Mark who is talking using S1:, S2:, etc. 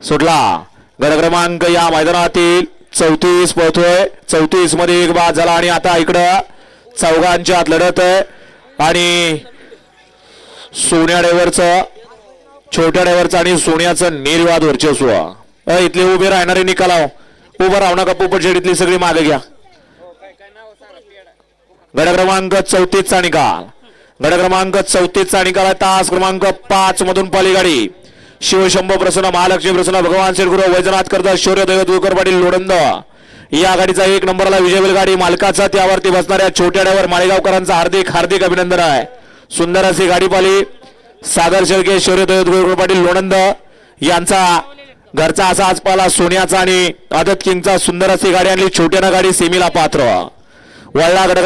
S1: सुटला. गड क्रमांक या मैदानातील चौतीस पळतोय चौतीसमध्ये एक बाद झाला आणि आता इकडं चौघांच्यात लढत आहे. आणि सोन्या ड्रायव्हरचं छोट्या ड्रायव्हरचं आणि सोन्याचं निर्वाद वर्चस्व. इथले उभे राहणारे निकालाव उभं राहू नका पोपटशेड इथली सगळी मागे घ्या. गड क्रमांक चौतीसचा निकाल. गड क्रमांक चौतीसचा निकाल आहे. तास क्रमांक पाच मधून पालीगाडी. शिवशंभ प्रसन्न महालक्ष्मी प्रसन्न भगवान श्रीगुरु वैजनाथ करता शौर्य दैवत पाटील लोडंद. या गाडीचा एक नंबरला विजय गाडी. मालकाचा त्यावरती बसणाऱ्या छोट्या ड्रायव्हर माळेगावकरांचा हार्दिक हार्दिक अभिनंदन आहे. सुंदर अशी गाडी पाली सागर शेळके शौर्य पाटील लोणंद यांचा घरचा असा आज पाला सोन्याचा आणि आदत किंगचा सुंदर अशी गाडी आणली. छोट्याना गाडी सेमीला पात्र. वळला गट